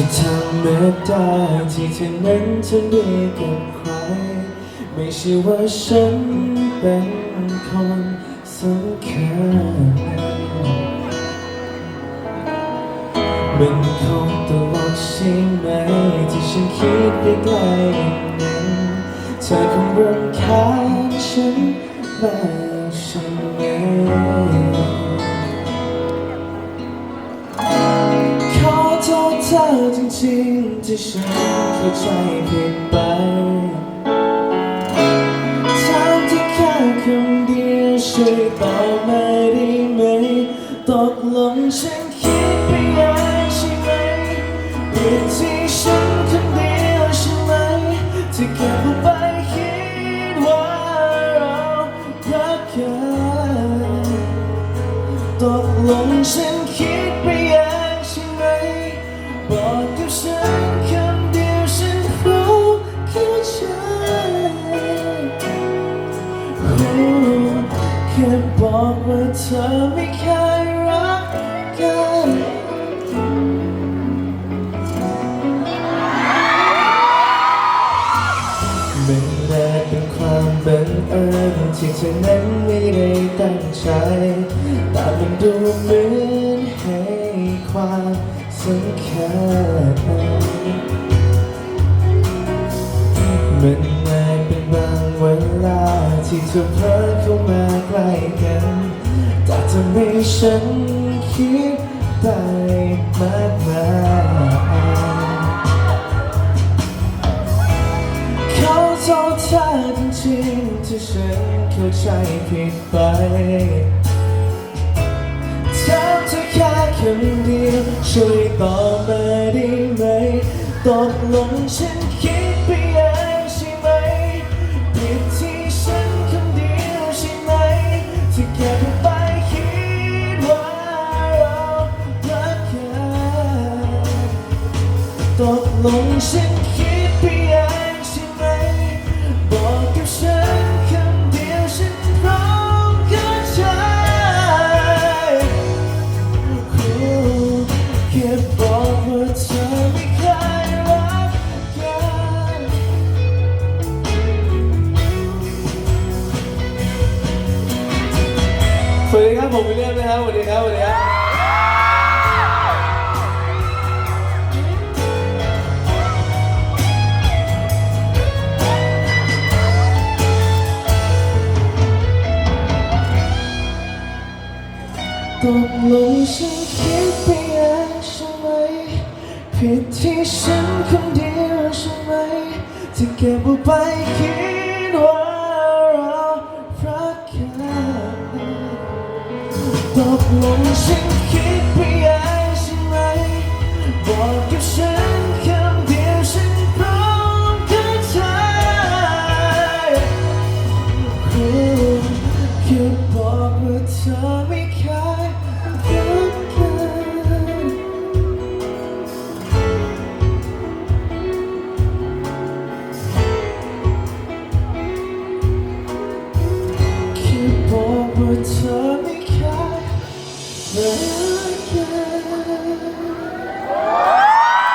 จะทำไม่ได้ที่เธอนั้นจะดีกับใคร ไม่ใช่ว่าฉันเป็นคนสำคัญมันคงตลอดใช่ไหมที่ฉันคิดไปไกลนั้นเธอคงร จริงที่ฉันเข้าใจผิดไปถามที่แค่คำเดียวช่วยตอบมาได้ไหม ตกลงฉันคิดไปเองใช่ไหมผิดที่ฉันคนเดียวใช่ไหมที่เก็บเอาไปคิดว่าเรารักกันตกลงฉันคิดไป ฉันคำเดียวฉันรู้เข้าใจแค่บอกว่าเธอไม่เคยรักกันมันน่าเป็นความบังเอิญที่เธอนั้นไม่ได้ตั้งใจแต่มันดูเหมือนให้ความ สำคัญมันง่ายเป็นบางเวลา ที่เธอเพ้อเข้ามาใกล้กัน แต่ทำให้ฉันคิดได้มากมายเขาโทษเธอจริงๆที่ฉันเข้าใจผิดไป คำเดียวช่วยตอบมาได้ไหมตกลงฉันคิดไปเองใช่ไหมผิดที่ฉันคำเดียวใช่ไหมที่เก็บเอาไปคิดว่าเรารักกันตกลงฉันคิด สวัสดีครับผมวิลเลียมนะครับสวัสดีครับสวัสดีครับตกลงฉันคิดไปเองใช่ไหมผิดที่ฉันคนเดียวใช่ไหมที่เก็บเอาไปคิดว่าเรารักกัน ตกลงฉันคิดไปเองใช่ไหมบอกกับฉันคำเดียวฉันพร้อมเข้าใจคือบอกว่าเธอ